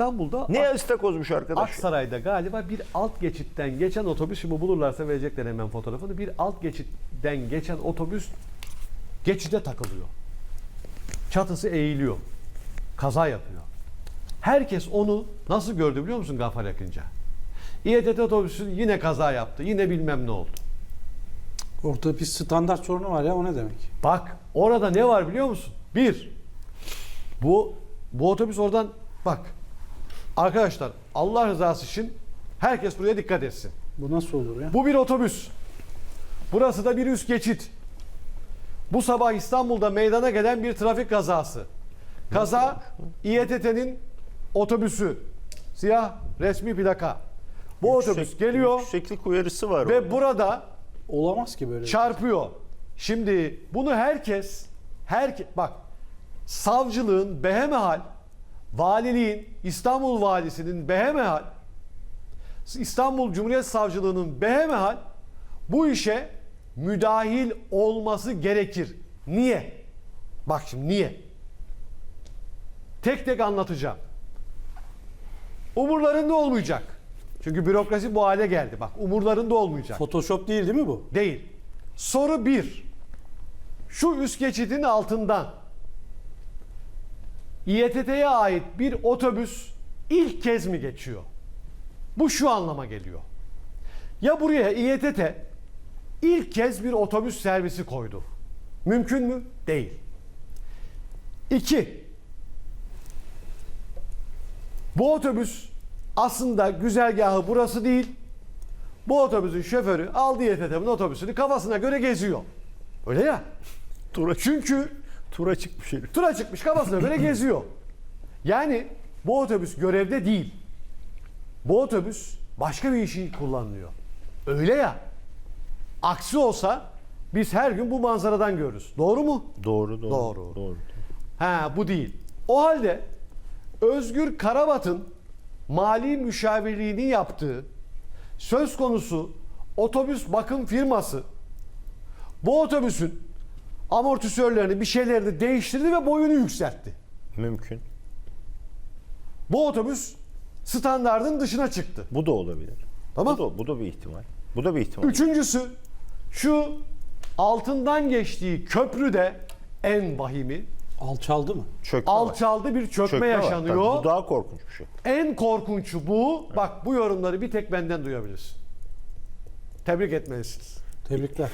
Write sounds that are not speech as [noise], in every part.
İstanbul'da Ne ıstakozmuş arkadaş? Aksaray'da galiba bir alt geçitten geçen otobüs şimdi bulurlarsa verecekler hemen fotoğrafını. Bir alt geçitten geçen otobüs geçide takılıyor. Çatısı eğiliyor. Kaza yapıyor. Herkes onu nasıl gördü biliyor musun Gafar Yakınca? İETT otobüsü yine kaza yaptı. Yine bilmem ne oldu. Ortada bir standart sorunu var ya o ne demek? Bak orada ne var biliyor musun? Bir, bu bu otobüs oradan bak. Arkadaşlar Allah rızası için herkes buraya dikkat etsin. Bu nasıl olur ya? Bu bir otobüs. Burası da bir üst geçit. Bu sabah İstanbul'da meydana gelen bir trafik kazası. Kaza İETT'nin otobüsü. Siyah resmi plaka. Bu otobüs Yüksek- geliyor Yükseklik uyarısı var. ve orada. burada Olamaz ki böyle. çarpıyor. Şimdi bunu herkes herke bak savcılığın behemehal valiliğin İstanbul valisinin behemehal İstanbul Cumhuriyet Savcılığı'nın behemehal bu işe müdahil olması gerekir. Niye? Bak şimdi niye? Tek tek anlatacağım. Umurlarında olmayacak. Çünkü bürokrasi bu hale geldi. Bak umurlarında olmayacak. Photoshop değil değil mi bu? Değil. Soru bir. Şu üst geçidin altından İETT'ye ait bir otobüs ilk kez mi geçiyor? Bu şu anlama geliyor. Ya buraya İETT ilk kez bir otobüs servisi koydu. Mümkün mü? Değil. İki. Bu otobüs aslında güzergahı burası değil. Bu otobüsün şoförü aldı YTT'nin otobüsünü kafasına göre geziyor. Öyle ya. tura, Çünkü tura çıkmış herif. tura çıkmış kafasına göre [clears throat] geziyor. Yani bu otobüs görevde değil. Bu otobüs başka bir işi kullanılıyor. Öyle ya. Aksi olsa biz her gün bu manzaradan görürüz. Doğru mu? Doğru, doğru. Doğru. doğru. Ha bu değil. O halde Özgür Karabat'ın mali müşavirliğini yaptığı söz konusu otobüs bakım firması bu otobüsün amortisörlerini bir şeylerini değiştirdi ve boyunu yükseltti. Mümkün. Bu otobüs standardın dışına çıktı. Bu da olabilir. Tamam. Bu da, bu da bir ihtimal. Bu da bir ihtimal. Üçüncüsü şu altından geçtiği köprüde en vahimi Alçaldı mı? Çökme var. alçaldı bir çökme, Çökme var. yaşanıyor. Tabii bu daha korkunç bir şey. En korkunçu bu. Bak bu yorumları bir tek benden duyabilirsin. Tebrik etmelisiniz. Tebrikler.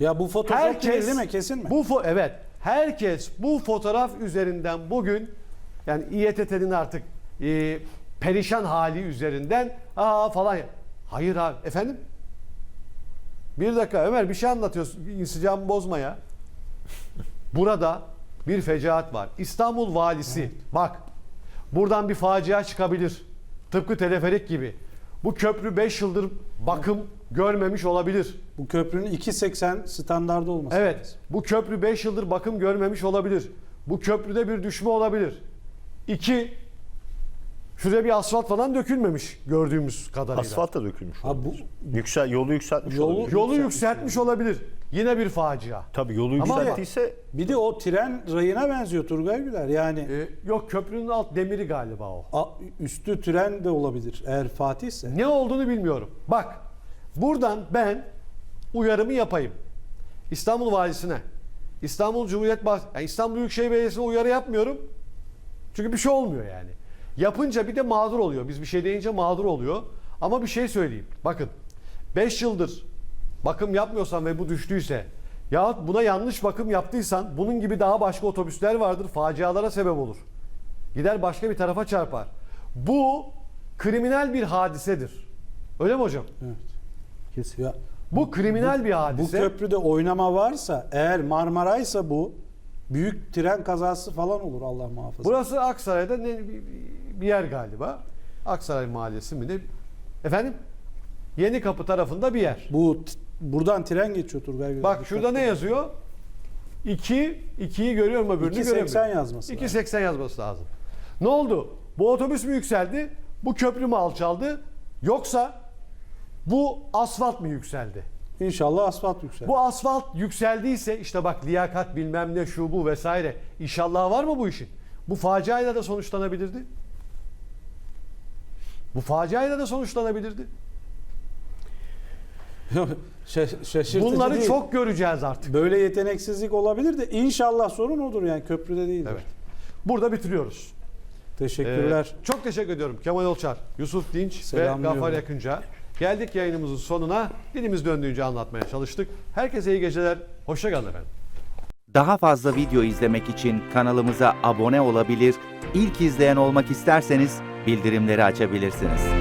Ya bu Photoshop değil, değil mi? Kesin mi? Bu fo- evet. Herkes bu fotoğraf üzerinden bugün yani İETT'nin artık e, perişan hali üzerinden aa falan. Hayır abi. Efendim? Bir dakika Ömer bir şey anlatıyorsun. İnsicamı bozma ya. Burada bir fecaat var. İstanbul valisi bak buradan bir facia çıkabilir. Tıpkı teleferik gibi. Bu köprü 5 yıldır bakım görmemiş olabilir. Bu köprünün 2.80 standardı olması Evet. lazım. Bu köprü 5 yıldır bakım görmemiş olabilir. Bu köprüde bir düşme olabilir. İki, şuraya bir asfalt falan dökülmemiş gördüğümüz kadarıyla. Asfalt da dökülmüş. Ha, bu. Yüksel, yolu yükseltmiş Yolu- olabilir. Yolu Yükseltmiş olabilir. Yine bir facia. Tabii yolu Ama- yükselttiyse bir de o tren rayına benziyor Turgay Güler. Yani Ee, yok köprünün alt demiri galiba o. a- üstü tren de olabilir eğer Fatih ise. Ne olduğunu bilmiyorum. Bak buradan ben uyarımı yapayım. İstanbul Valisi'ne, İstanbul Cumhuriyet Bahçesi, yani İstanbul Büyükşehir Belediyesi'ne uyarı yapmıyorum. Çünkü bir şey olmuyor yani. Yapınca bir de mağdur oluyor. Biz bir şey deyince mağdur oluyor. Ama bir şey söyleyeyim. Bakın 5 yıldır bakım yapmıyorsan ve bu düştüyse yahut buna yanlış bakım yaptıysan bunun gibi daha başka otobüsler vardır. Facialara sebep olur. Gider başka bir tarafa çarpar. Bu kriminal bir hadisedir. Öyle mi hocam? Evet. Kesin. Ya, Bu kriminal bir bu hadise. köprüde oynama varsa eğer Marmaray'sa bu büyük tren kazası falan olur Allah muhafaza. Burası Aksaray'da ne, bir- yer galiba. Aksaray Mahallesi mi ne? Efendim? Yeni Kapı tarafında bir yer. Bu t- buradan tren geçiyor Turgay Güler. Bak şurada ne yazıyor? 2 2'yi görüyorum öbürünü 2.80 göremiyorum. yazması 2.80 yazması lazım. Ne oldu? Bu otobüs mü yükseldi? Bu köprü mü alçaldı? Yoksa bu asfalt mı yükseldi? İnşallah asfalt yükselir. Bu asfalt yükseldiyse işte bak liyakat bilmem ne şu bu vesaire. İnşallah var mı bu işin? Bu faciayla da sonuçlanabilirdi. Bu faciayla da sonuçlanabilirdi. [laughs] Şaş- şaşırtıcı Bunları değil. çok göreceğiz artık. Böyle yeteneksizlik olabilir de inşallah sorun odur yani köprüde değildir. Evet. Burada bitiriyoruz. Teşekkürler. Ee, çok teşekkür ediyorum Kemal Olçar, Yusuf Dinç ve. Gafar Yakınca. Geldik yayınımızın sonuna. Dilimiz döndüğünce anlatmaya çalıştık. Herkese iyi geceler. Hoşçakalın efendim. Daha fazla video izlemek için kanalımıza abone olabilir, ilk izleyen olmak isterseniz bildirimleri açabilirsiniz.